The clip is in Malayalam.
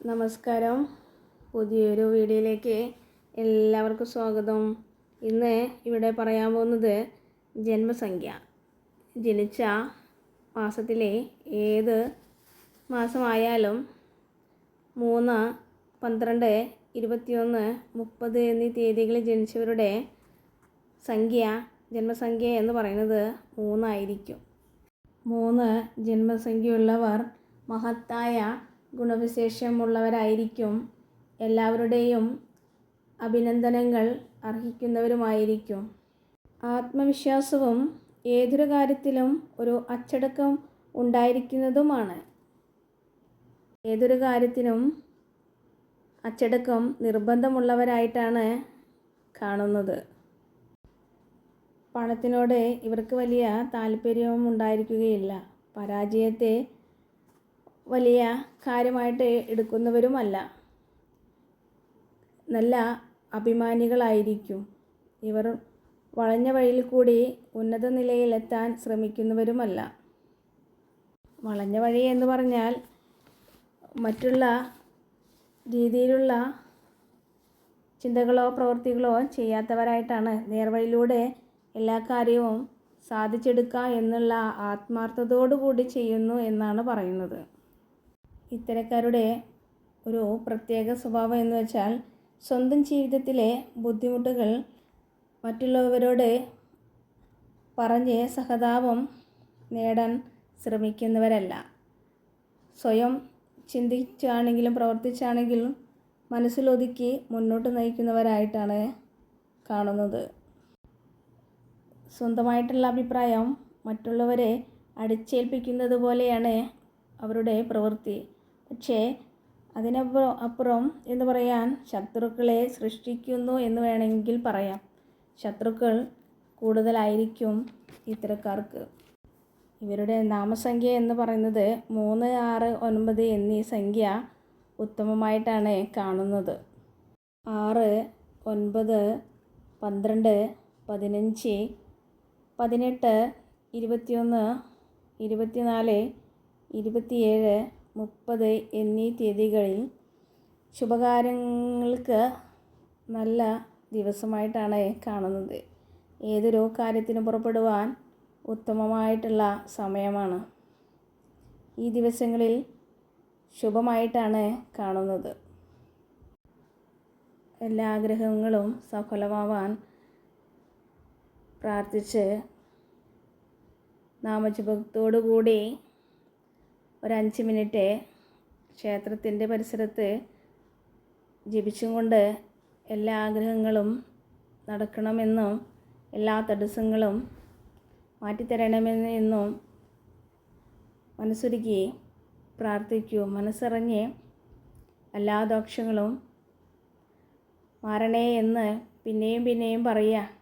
നമസ്കാരം. പുതിയൊരു വീഡിയോയിലേക്ക് എല്ലാവർക്കും സ്വാഗതം. ഇന്ന് ഇവിടെ പറയാൻ പോകുന്നത് ജന്മസംഖ്യ. ജനിച്ച മാസത്തിലെ ഏത് മാസമായാലും മൂന്ന് പന്ത്രണ്ട് ഇരുപത്തിയൊന്ന് മുപ്പത് എന്നീ തീയതികളിൽ ജനിച്ചവരുടെ സംഖ്യ ജന്മസംഖ്യ എന്ന് പറയുന്നത് മൂന്നായിരിക്കും. മൂന്ന് ജന്മസംഖ്യയുള്ളവർ മഹത്തായ ഗുണവിശേഷമുള്ളവരായിരിക്കും. എല്ലാവരുടെയും അഭിനന്ദനങ്ങൾ അർഹിക്കുന്നവരുമായിരിക്കും. ആത്മവിശ്വാസവും ഏതൊരു കാര്യത്തിലും ഒരു അച്ചടക്കം ഉണ്ടായിരിക്കുന്നതുമാണ്. ഏതൊരു കാര്യത്തിനും അച്ചടക്കം നിർബന്ധമുള്ളവരായിട്ടാണ് കാണുന്നത്. പണത്തിനോട് ഇവർക്ക് വലിയ താല്പര്യവും ഉണ്ടായിരിക്കുകയില്ല. പരാജയത്തെ വലിയ കാര്യമായിട്ട് എടുക്കുന്നവരുമല്ല. നല്ല അഭിമാനികളായിരിക്കും. ഇവർ വളഞ്ഞ വഴിയിൽ കൂടി ഉന്നത നിലയിലെത്താൻ ശ്രമിക്കുന്നവരുമല്ല. വളഞ്ഞ വഴി എന്ന് പറഞ്ഞാൽ മറ്റുള്ള രീതിയിലുള്ള ചിന്തകളോ പ്രവൃത്തികളോ ചെയ്യാത്തവരായിട്ടാണ് നേർവഴിയിലൂടെ എല്ലാ കാര്യവും സാധിച്ചെടുക്കുക എന്നുള്ള ആത്മാർത്ഥതയോടുകൂടി ചെയ്യുന്നു എന്നാണ് പറയുന്നത്. ഇത്തരക്കാരുടെ ഒരു പ്രത്യേക സ്വഭാവം എന്ന് വെച്ചാൽ സ്വന്തം ജീവിതത്തിലെ ബുദ്ധിമുട്ടുകൾ മറ്റുള്ളവരോട് പറഞ്ഞ് സഹതാപം നേടാൻ ശ്രമിക്കുന്നവരല്ല. സ്വയം ചിന്തിച്ചാണെങ്കിലും പ്രവർത്തിച്ചാണെങ്കിലും മനസ്സിലൊതുക്കി മുന്നോട്ട് നയിക്കുന്നവരായിട്ടാണ് കാണുന്നത്. സ്വന്തമായിട്ടുള്ള അഭിപ്രായം മറ്റുള്ളവരെ അടിച്ചേൽപ്പിക്കുന്നത് പോലെയാണ് അവരുടെ പ്രവൃത്തി. പക്ഷേ അതിനപ്പുറം അപ്പുറം എന്ന് പറയാൻ ശത്രുക്കളെ സൃഷ്ടിക്കുന്നു എന്ന് വേണമെങ്കിൽ പറയാം. ശത്രുക്കൾ കൂടുതലായിരിക്കും ഇത്തരക്കാർക്ക്. ഇവരുടെ നാമസംഖ്യ എന്ന് പറയുന്നത് മൂന്ന് ആറ് ഒൻപത് എന്നീ സംഖ്യ ഉത്തമമായിട്ടാണ് കാണുന്നത്. ആറ് ഒൻപത് പന്ത്രണ്ട് പതിനഞ്ച് പതിനെട്ട് ഇരുപത്തിയൊന്ന് ഇരുപത്തിനാല് ഇരുപത്തിയേഴ് മുപ്പത് എന്നീ തീയതികളിൽ ശുഭകാര്യങ്ങൾക്ക് നല്ല ദിവസമായിട്ടാണ് കാണുന്നത്. ഏതൊരു കാര്യത്തിന് പുറപ്പെടുവാൻ ഉത്തമമായിട്ടുള്ള സമയമാണ്. ഈ ദിവസങ്ങളിൽ ശുഭമായിട്ടാണ് കാണുന്നത്. എല്ലാ ആഗ്രഹങ്ങളും സഫലമാവാൻ പ്രാർത്ഥിച്ച് നാമജപത്തോടു കൂടി ഒരു അഞ്ച് മിനിറ്റ് ക്ഷേത്രത്തിന്റെ പരിസരത്ത് ജപിച്ചും കൊണ്ട് എല്ലാ ആഗ്രഹങ്ങളും നടക്കണമെന്നും എല്ലാ തടസ്സങ്ങളും മാറ്റിത്തരണമെന്ന് എന്നും മനസ്സൊരുക്കി പ്രാർത്ഥിക്കൂ. മനസ്സറിഞ്ഞ് എല്ലാ ദോഷങ്ങളും മാറണേ എന്ന് പിന്നെയും പിന്നെയും പറയുക.